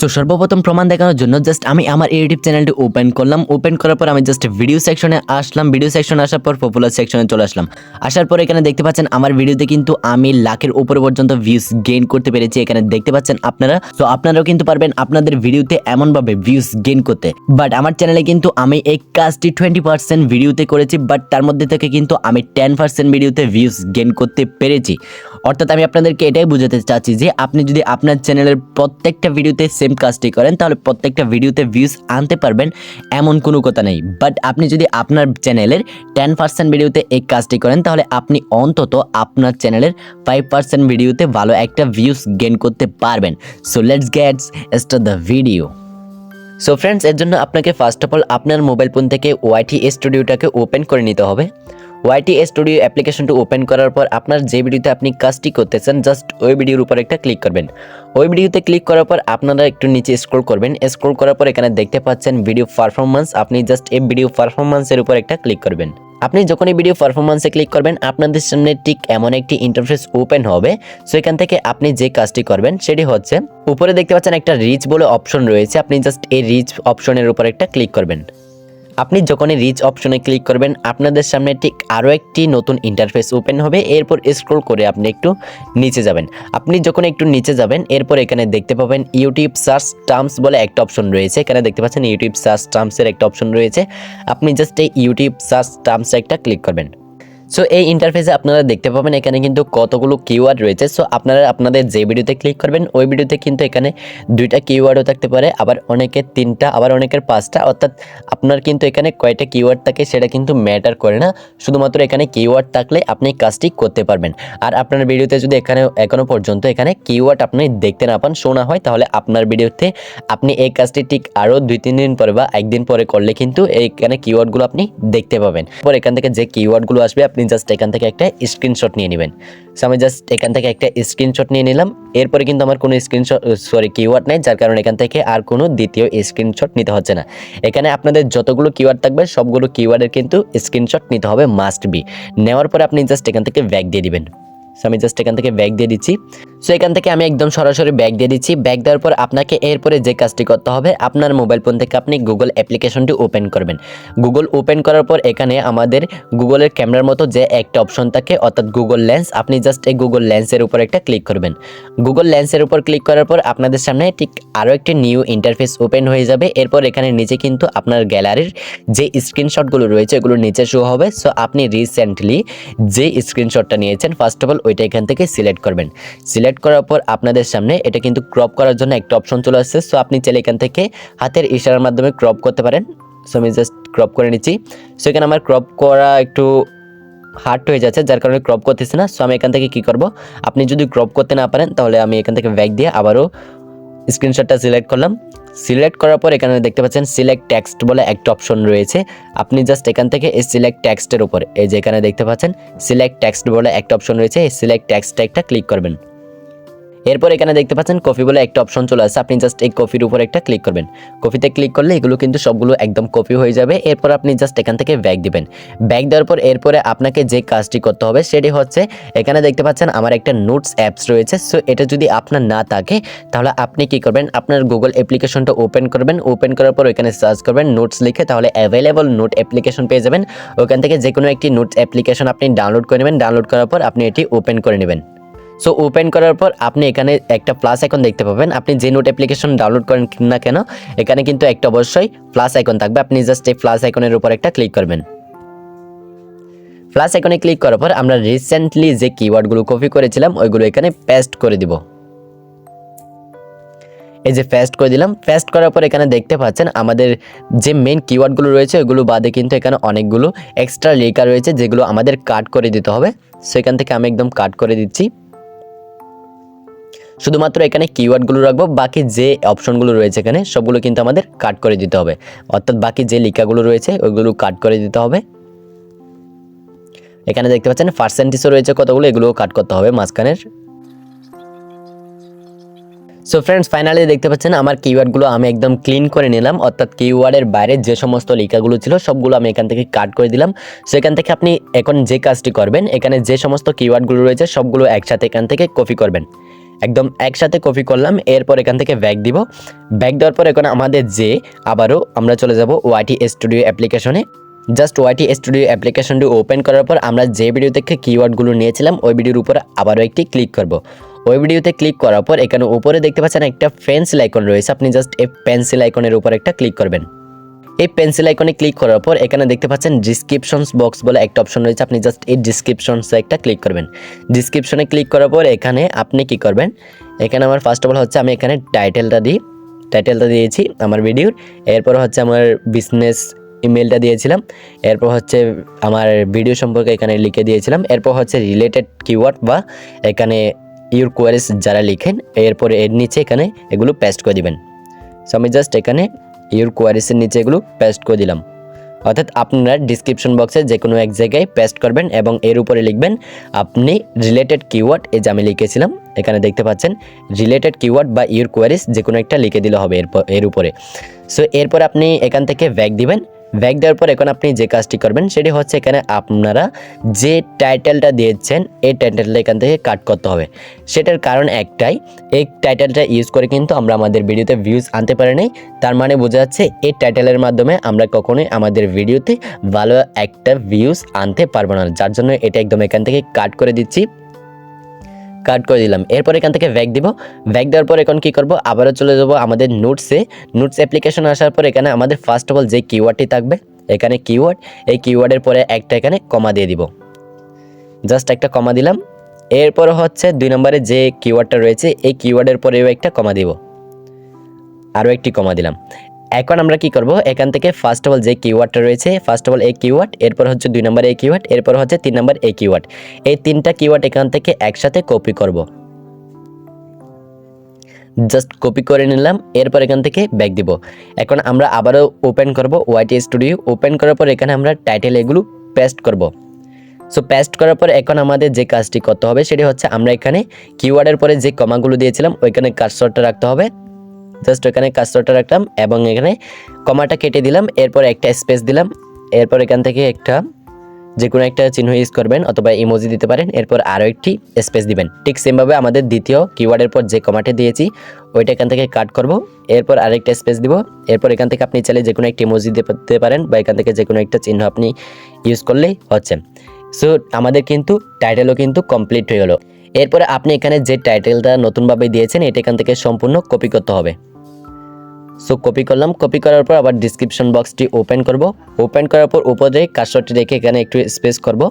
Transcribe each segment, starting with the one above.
So সর্বপ্রথম প্রমাণ দেখানোর জন্য জাস্ট আমি আমার ইউটিউব চ্যানেলটি ওপেন করলাম। ওপেন করার পর আমি জাস্ট ভিডিও সেকশনে আসলাম। ভিডিও সেকশনে আসার পর পপুলার সেকশনে চলে আসলাম। আসার পর এখানে দেখতে পাচ্ছেন আমার ভিডিওতে কিন্তু আমি লাখের উপরে পর্যন্ত ভিউজ গেইন করতে পেরেছি। এখানে দেখতে পাচ্ছেন আপনারা। তো আপনারাও কিন্তু পারবেন আপনাদের ভিডিওতে এমনভাবে ভিউজ গেইন করতে। বাট আমার চ্যানেলে কিন্তু আমি এই কাজটি টোয়েন্টি পার্সেন্ট ভিডিওতে করেছি। বাট তার মধ্যে থেকে কিন্তু আমি টেন পার্সেন্ট ভিডিওতে ভিউজ গেইন করতে পেরেছি। অর্থাৎ আমি আপনাদেরকে এটাই বোঝাতে চাচ্ছি যে, আপনি যদি আপনার চ্যানেলের প্রত্যেকটা ভিডিওতে সেম কাজটি করেন, তাহলে প্রত্যেকটা ভিডিওতে ভিউজ আনতে পারবেন, এমন কোনো কথা নেই। বাট আপনি যদি আপনার চ্যানেলের টেন পার্সেন্ট ভিডিওতে এই কাজটি করেন, তাহলে আপনি অন্তত আপনার চ্যানেলের ফাইভ পার্সেন্ট ভিডিওতে ভালো একটা ভিউজ গেইন করতে পারবেন। So let's gets start the video so friends এর জন্য আপনাকে ফার্স্ট অফ অল আপনার মোবাইল ফোন থেকে ওয়াইটি স্টুডিওটাকে ওপেন করে নিতে হবে। ওয়াইটি স্টুডিও অ্যাপ্লিকেশনটি ওপেন করার পর আপনার যে ভিডিওতে আপনি কাজটি করতেছেন জাস্ট ওই ভিডিওর উপর একটা ক্লিক করবেন। ওই ভিডিওতে ক্লিক করার পর আপনারা একটু নিচে স্ক্রল করবেন। স্ক্রল করার পর এখানে দেখতে পাচ্ছেন ভিডিও পারফরমেন্স আপনি জাস্ট এই ভিডিও পারফরমেন্সের উপর একটা ক্লিক করবেন। আপনি যখনই ভিডিও পারফরমেন্সে ক্লিক করবেন, আপনাদের সামনে ঠিক এমন একটি ইন্টারফেস ওপেন হবে। সো এখান থেকে আপনি যে কাজটি করবেন, সেটি হচ্ছে উপরে দেখতে পাচ্ছেন একটা রিচ বলে অপশন রয়েছে। আপনি জাস্ট এই রিচ অপশনের উপর একটা ক্লিক করবেন। আপনি যখনই রিচ অপশনে ক্লিক করবেন, আপনাদের সামনে ঠিক আরও একটি নতুন ইন্টারফেস ওপেন হবে। এরপর স্ক্রোল করে আপনি একটু নিচে যাবেন। আপনি যখন একটু নিচে যাবেন, এরপর এখানে দেখতে পাবেন ইউটিউব সার্চ টার্মস বলে একটা অপশন রয়েছে। এখানে দেখতে পাচ্ছেন ইউটিউব সার্চ টার্মসের একটা অপশন রয়েছে। আপনি জাস্ট এই ইউটিউব সার্চ টার্মসে একটা ক্লিক করবেন। সো এই ইন্টারফেসে আপনারা দেখতে পাবেন এখানে কিন্তু কতগুলো কিওয়ার্ড রয়েছে। সো আপনারা আপনাদের যে ভিডিওতে ক্লিক করবেন, ওই ভিডিওতে কিন্তু এখানে দুইটা কিওয়ার্ডও থাকতে পারে, আবার অনেকের তিনটা, আবার অনেকের পাঁচটা। অর্থাৎ আপনার কিন্তু এখানে কয়টা কিওয়ার্ড থাকে সেটা কিন্তু ম্যাটার করে না। শুধুমাত্র এখানে কিওয়ার্ড থাকলে আপনি কাজটি করতে পারবেন। আর আপনার ভিডিওতে যদি এখানে, এখনও পর্যন্ত এখানে কিওয়ার্ড আপনি দেখতে না পান শোনা হয়, তাহলে আপনার ভিডিওতে আপনি এই কাজটি ঠিক আরও দুই, তিন দিন পরে বা একদিন পরে করলে কিন্তু এইখানে কিওয়ার্ডগুলো আপনি দেখতে পাবেন। পর এখান থেকে যে কিওয়ার্ডগুলো আসবে, আপনি জাস্ট এখান থেকে একটা স্ক্রিনশট নিয়ে নেবেন। সো আমি জাস্ট এখান থেকে একটা স্ক্রিনশট নিয়ে নিলাম। এরপরে কিন্তু আমার কোনো স্ক্রিনশট সরি কিওয়ার্ড নেই, যার কারণে এখান থেকে আর কোনো দ্বিতীয় স্ক্রিনশট নিতে হচ্ছে না। এখানে আপনাদের যতগুলো কিওয়ার্ড থাকবে, সবগুলো কিওয়ার্ডের কিন্তু স্ক্রিনশট নিতে হবে মাস্ট বি নেওয়ার পরে আপনি জাস্ট এখান থেকে ব্যাক দিয়ে দিবেন। সো আমি জাস্ট এখান থেকে ব্যাগ দিয়ে দিচ্ছি। সো এখান থেকে আমি একদম সরাসরি ব্যাগ দিয়ে দিচ্ছি। ব্যাগ দেওয়ার পর আপনাকে এরপরে যে কাজটি করতে হবে, আপনার মোবাইল ফোন থেকে আপনি গুগল অ্যাপ্লিকেশনটি ওপেন করবেন। গুগল ওপেন করার পর এখানে আমাদের গুগলের ক্যামেরার মতো যে একটা অপশন থাকে, অর্থাৎ গুগল লেন্স আপনি জাস্ট এই গুগল লেন্সের উপর একটা ক্লিক করবেন। গুগল লেন্সের উপর ক্লিক করার পর আপনাদের সামনে ঠিক আরও একটি নিউ ইন্টারফেস ওপেন হয়ে যাবে। এরপর এখানে নিচে কিন্তু আপনার গ্যালারির যে স্ক্রিনশটগুলো রয়েছে, এগুলো নিচে শো হবে। সো আপনি রিসেন্টলি যে স্ক্রিনশটটা নিয়েছেন ফার্স্ট অফ অল ওইটা এখান থেকে সিলেক্ট করবেন। সিলেক্ট করার পর আপনাদের সামনে এটা কিন্তু ক্রপ করার জন্য একটা অপশন চলে আসছে। সো আপনি চাইলে এখান থেকে হাতের ইশারার মাধ্যমে ক্রপ করতে পারেন। সো আমি জাস্ট ক্রপ করে নিচ্ছি। সো এখানে আমার ক্রপ করা একটু হার্ড হয়ে যাচ্ছে, যার কারণে ক্রপ করতেছে না। সো আমি এখান থেকে কি করব? আপনি যদি ক্রপ করতে না পারেন, তাহলে আমি এখান থেকে ব্যাক দিয়ে আবারও স্ক্রিনশটটা সিলেক্ট করলাম। সিলেক্ট করার পর এখানে দেখতে পাচ্ছেন সিলেক্ট টেক্সট বলে একটা অপশন রয়েছে। আপনি জাস্ট এখান থেকে এই সিলেক্ট টেক্সটের উপর, এই যে এখানে দেখতে পাচ্ছেন সিলেক্ট টেক্সট বলে একটা অপশন রয়েছে। এই সিলেক্ট টেক্সটটা একটা ক্লিক করবেন। এরপর এখানে দেখতে পাচ্ছেন কপি বলে একটা অপশন চলে আসছে আপনি জাস্ট এই কপির উপর একটা ক্লিক করবেন। কপিতে ক্লিক করলে এগুলো কিন্তু সবগুলো একদম কপি হয়ে যাবে। এরপর আপনি জাস্ট এখান থেকে ব্যাগ দিবেন। ব্যাগ দেওয়ার পর এরপরে আপনাকে যে কাজটি করতে হবে সেটি হচ্ছে এখানে দেখতে পাচ্ছেন আমার একটা নোটস অ্যাপস রয়েছে। সো এটা যদি আপনার না থাকে, তাহলে আপনি কি করবেন? আপনার গুগল অ্যাপ্লিকেশনটা ওপেন করবেন। ওপেন করার পর ওইখানে সার্চ করবেন নোটস লিখে, তাহলে অ্যাভেলেবল নোট অ্যাপ্লিকেশন পেয়ে যাবেন। ওখান থেকে যে কোনো একটি নোটস অ্যাপ্লিকেশন আপনি ডাউনলোড করে নেবেন। ডাউনলোড করার পর আপনি এটি ওপেন করে নেবেন। সো ওপেন করার পর আপনি এখানে একটা প্লাস আইকন দেখতে পাবেন। আপনি যে নোট অ্যাপ্লিকেশন ডাউনলোড করেন না কেন, এখানে কিন্তু একটা অবশ্যই প্লাস আইকন থাকবে। আপনি জাস্ট এই প্লাস আইকনের উপর একটা ক্লিক করবেন। প্লাস আইকনে ক্লিক করার পর আমরা রিসেন্টলি যে কিওয়ার্ডগুলো কপি করেছিলাম, ওইগুলো এখানে পেস্ট করে দিব। এই যে পেস্ট করে দিলাম পেস্ট করার পর এখানে দেখতে পাচ্ছেন আমাদের যে মেন কিওয়ার্ডগুলো রয়েছে, ওইগুলো বাদে কিন্তু এখানে অনেকগুলো এক্সট্রা লেখা রয়েছে, যেগুলো আমাদের কাট করে দিতে হবে। সেখান থেকে আমি একদম কাট করে দিচ্ছি। শুধুমাত্র এখানে কিওয়ার্ডগুলো রাখব, বাকি যে অপশনগুলো রয়েছে এখানে, সবগুলো কিন্তু আমাদের কাট করে দিতে হবে। অর্থাৎ বাকি যে লেখাগুলো রয়েছে, ওইগুলো কাট করে দিতে হবে। এখানে দেখতে পাচ্ছেন পার্সেন্টেজও রয়েছে কতগুলো, এগুলোও কাট করতে হবে মাঝখানের। সো ফ্রেন্ডস ফাইনালি দেখতে পাচ্ছেন আমার কিওয়ার্ডগুলো আমি একদম ক্লিন করে নিলাম। অর্থাৎ কিওয়ার্ডের বাইরে যে সমস্ত লেখাগুলো ছিল, সবগুলো আমি এখান থেকে কাট করে দিলাম। সো এখান থেকে আপনি এখন যে কাজটি করবেন, এখানে যে সমস্ত কিওয়ার্ডগুলো রয়েছে, সবগুলো একসাথে এখান থেকে কপি করবেন। একদম একসাথে কপি করলাম, এরপর এখান থেকে ব্যাক দিব। ব্যাক দেওয়ার পর এখন আমাদের যে, আবারও আমরা চলে যাব ওয়াইটি স্টুডিও অ্যাপ্লিকেশনে জাস্ট ওয়াইটি স্টুডিও অ্যাপ্লিকেশনটি ওপেন করার পর আমরা যে ভিডিও থেকে কিওয়ার্ডগুলো নিয়েছিলাম, ওই ভিডিওর উপর আবারও একটি ক্লিক করব। ওই ভিডিওতে ক্লিক করার পর এখানে উপরে দেখতে পাচ্ছেন একটা পেন্সিল আইকন রয়েছে, আপনি জাস্ট এই পেন্সিল আইকনের উপর একটা ক্লিক করবেন। এই পেন্সিল আইকনে ক্লিক করার পর এখানে দেখতে পাচ্ছেন ডিসক্রিপশনস বক্স বলে একটা অপশন রয়েছে। আপনি জাস্ট এই ডিসক্রিপশনসে একটা ক্লিক করবেন। ডিসক্রিপশনে ক্লিক করার পর এখানে আপনি কি করবেন? এখানে আমার ফার্স্ট অফ অল হচ্ছে আমি এখানে টাইটেলটা দিই। টাইটেলটা দিয়েছি আমার ভিডিওর এরপর হচ্ছে আমার বিজনেস ইমেলটা দিয়েছিলাম। এরপর হচ্ছে আমার ভিডিও সম্পর্কে এখানে লিখে দিয়েছিলাম। এরপর হচ্ছে রিলেটেড কিওয়ার্ড বা এখানে ইউর কোয়ারিস যারা লিখেন, এরপর এর নিচে এখানে এগুলো পেস্ট করে দিবেন। সো আমি জাস্ট এখানে ইউর কোয়ারিসের নিচে এগুলো পেস্ট করে দিলাম। অর্থাৎ আপনারা ডিসক্রিপশন বক্সে যে কোনো এক জায়গায় পেস্ট করবেন এবং এর উপরে লিখবেন, আপনি রিলেটেড কিওয়ার্ড এই যে আমি লিখেছিলাম, এখানে দেখতে পাচ্ছেন রিলেটেড কিওয়ার্ড বা ইউর কোয়ারিস যে কোনো একটা লিখে দিলে হবে এরপর, এর উপরে। সো এরপর আপনি এখান থেকে ব্যাগ দিবেন ব্যাক দেওয়ার পর এখন আপনি যে কাজটি করবেন সেটি হচ্ছে এখানে আপনারা যে টাইটেলটা দিয়েছেন, এই টাইটেলটা এখান থেকে কাট করতে হবে। সেটার কারণ একটাই, এই টাইটেলটা ইউজ করে কিন্তু আমরা আমাদের ভিডিওতে ভিউজ আনতে পারি নাই। তার মানে বোঝা যাচ্ছে এই টাইটেলের মাধ্যমে আমরা কখনোই আমাদের ভিডিওতে ভালো একটা ভিউজ আনতে পারব না। যার জন্য এটা একদম এখান থেকে কাট করে দিচ্ছি। কাট করে দিলাম। এরপর এখান থেকে ব্যাগ দিব। ব্যাগ দেওয়ার পর এখন কি করব? আবারও চলে যাব আমাদের নোটসে নোটস অ্যাপ্লিকেশন আসার পর এখানে আমাদের ফার্স্ট অফ অল যে কিওয়ার্ডটি থাকবে, এখানে কিওয়ার্ড এই কিওয়ার্ডের পরে একটা এখানে কমা দিয়ে দিব। জাস্ট একটা কমা দিলাম। এরপর হচ্ছে দুই নম্বরে যে কিওয়ার্ডটা রয়েছে, এই কিওয়ার্ডের পরেও একটা কমা দিব। আরও একটি কমা দিলাম। এখন আমরা কি করব? এখান থেকে ফার্স্ট অফ অল যে কিওয়ার্ডটা রয়েছে ফার্স্ট অফ অল এই কিওয়ার্ড এরপর হচ্ছে দুই নম্বর এই কিওয়ার্ড এরপর হচ্ছে তিন নম্বর এই কিওয়ার্ড এই তিনটা কিওয়ার্ড এখান থেকে একসাথে কপি করব। জাস্ট কপি করে নিলাম, এরপর এখান থেকে ব্যাক দিব। এখন আমরা আবারও ওপেন করব ওয়াইটি স্টুডিও ওপেন করার পর এখানে আমরা টাইটেল এগুলো পেস্ট করব। সো পেস্ট করার পর এখন আমাদের যে কাজটি করতে হবে, সেটি হচ্ছে আমরা এখানে কিওয়ার্ডের পরে যে কমাগুলো দিয়েছিলাম, ওইখানে কাজটা রাখতে হবে। জাস্ট ওখানে কাজটা রাখলাম এবং এখানে কমাটা কেটে দিলাম, এরপর একটা স্পেস দিলাম, এরপর এখান থেকে একটা যে কোনো একটা চিহ্ন ইউজ করবেন অথবা ইমোজি দিতে পারেন, এরপর আরও একটি স্পেস দিবেন। ঠিক সেমভাবে আমাদের দ্বিতীয় কিওয়ার্ডের পর যে কমাটে দিয়েছি, ওইটা এখান থেকে কাট করব, এরপর আরেকটা স্পেস দিব, এরপর এখান থেকে আপনি চাইলে যে কোনো একটা ইমোজি দিতে পারেন বা এখান থেকে যে কোনো একটা চিহ্ন আপনি ইউজ করলেই হচ্ছে। সো আমাদের কিন্তু টাইটেলও কিন্তু কমপ্লিট হয়ে গেলো। এরপরে আপনি এখানে যে টাইটেলটা নতুনভাবে দিয়েছেন, এটা এখান থেকে সম্পূর্ণ কপি করতে হবে। সো কপি করলাম। কপি করার পর আবার ডিসক্রিপশন বক্সটি ওপেন করব। ওপেন করার পর উপরে কাজটি রেখে এখানে একটু স্পেস করব।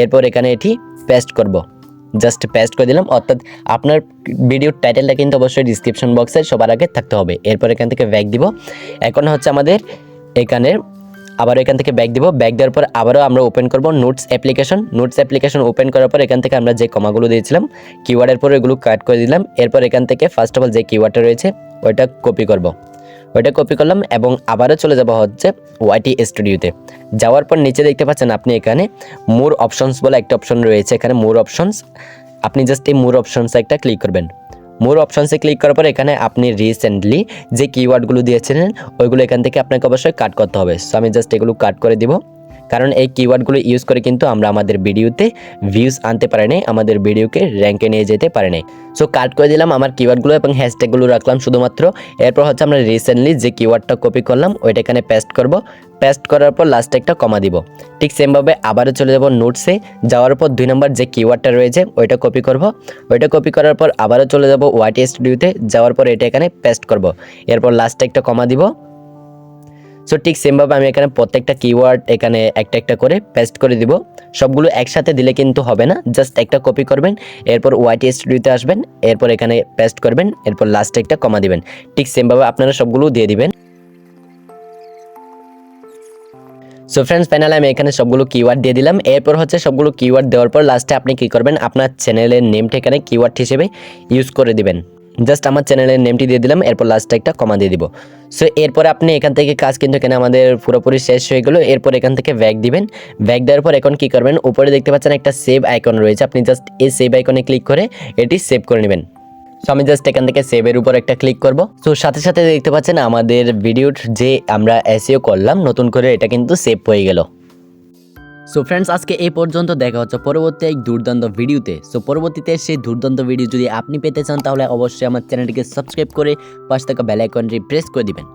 এরপর এখানে এটি পেস্ট করব। জাস্ট পেস্ট করে দিলাম। অর্থাৎ আপনার ভিডিওর টাইটেলটা কিন্তু অবশ্যই ডিসক্রিপশন বক্সে সবার আগে থাকতে হবে। এরপর এখান থেকে ব্যাক দিব। এখন হচ্ছে আমাদের এখানে আবার এখান থেকে ব্যাক দিব। ব্যাক দেওয়ার পর আবারও আমরা ওপেন করব notes application notes application open করার পর এখান থেকে আমরা যে কমাগুলো দিয়েছিলাম কিওয়ার্ডের পর এগুলো কাট করে দিলাম। এরপর এখান থেকে ফার্স্ট অফ অল যে কিওয়ার্ডটা রয়েছে, ওইটা কপি করব। ওইটা কপি করলাম এবং আবারও চলে যাব হচ্ছে ওয়াইটি স্টুডিওতে যাওয়ার পর নিচে দেখতে পাচ্ছেন আপনি এখানে মোর অপশনস বলে একটা অপশন রয়েছে। এখানে মোর অপশনস আপনি জাস্ট এই মোর অপশনসে একটা ক্লিক করবেন। মোর অপশনসে ক্লিক করার পর এখানে আপনি রিসেন্টলি যে কিওয়ার্ডগুলো দিয়েছিলেন, ওইগুলো এখান থেকে আপনাকে অবশ্যই কাট করতে হবে। সো আমি জাস্ট এগুলো কাট করে দিব। কারণ এই কিওয়ার্ডগুলো ইউজ করে কিন্তু আমরা আমাদের ভিডিওতে ভিউজ আনতে পারি নাই, আমাদের ভিডিওকে র্যাঙ্কে নিয়ে যেতে পারি নাই। সো কাট করে দিলাম আমার কিওয়ার্ডগুলো এবং হ্যাশট্যাগুলো রাখলাম শুধুমাত্র। এরপর হচ্ছে আমরা রিসেন্টলি যে কিওয়ার্ডটা কপি করলাম, ওইটা এখানে পেস্ট করব। পেস্ট করার পর লাস্টে একটা কমা দিব। ঠিক সেমভাবে আবারও চলে যাব নোটসে যাওয়ার পর দুই নম্বর যে কিওয়ার্ডটা রয়েছে, ওইটা কপি করব। ওইটা কপি করার পর আবারও চলে যাব ওয়াইটি স্টুডিওতে যাওয়ার পর এটা এখানে পেস্ট করব। এরপর লাস্টে একটা কমা দিব। সো ঠিক সেমভাবে আমি এখানে প্রত্যেকটা কিওয়ার্ড এখানে একটা একটা করে পেস্ট করে দিব। সবগুলো একসাথে দিলে কিন্তু হবে না। জাস্ট একটা কপি করবেন, এরপর ওয়াইটি স্টুডিওতে আসবেন, এরপর এখানে পেস্ট করবেন, এরপর লাস্টে একটা কমা দিবেন। ঠিক সেমভাবে আপনারা সবগুলো দিয়ে দিবেন। সো ফ্রেন্ডস প্যানেলে আমি এখানে সবগুলো কিওয়ার্ড দিয়ে দিলাম। এরপর হচ্ছে সবগুলো কিওয়ার্ড দেওয়ার পর লাস্টে আপনি কি করবেন? আপনার চ্যানেলের নেমটা এখানে কিওয়ার্ড হিসেবে ইউজ করে দিবেন। জাস্ট আমার চ্যানেলের নেমটি দিয়ে দিলাম, এরপর লাস্টে একটা কমা দিয়ে দিব। সো এরপরে আপনি এখান থেকে কাজ কিন্তু এখানে আমাদের পুরোপুরি শেষ হয়ে গেলো, এরপর এখান থেকে ব্যাগ দিবেন। ব্যাগ দেওয়ার পর এখন কি করবেন, উপরে দেখতে পাচ্ছেন একটা সেভ আইকন রয়েছে, আপনি জাস্ট এই সেভ আইকনে ক্লিক করে এটি সেভ করে নেবেন। সো আমি জাস্ট এখান থেকে সেভের উপর একটা ক্লিক করব। সো সাথে সাথে দেখতে পাচ্ছেন আমাদের ভিডিওর যে আমরা এসিও করলাম, নতুন করে এটা কিন্তু সেভ হয়ে গেল। সো ফ্রেন্ডস আজকে এই পর্যন্ত দেখা হচ্ছে পরবর্তী এক দুর্দান্ত ভিডিওতে। সো পরবর্তীতে সেই দুর্দান্ত ভিডিও যদি আপনি পেতে চান, তাহলে অবশ্যই আমার চ্যানেলটিকে সাবস্ক্রাইব করে পাশে থাকা বেল আইকনটি প্রেস করে দিবেন।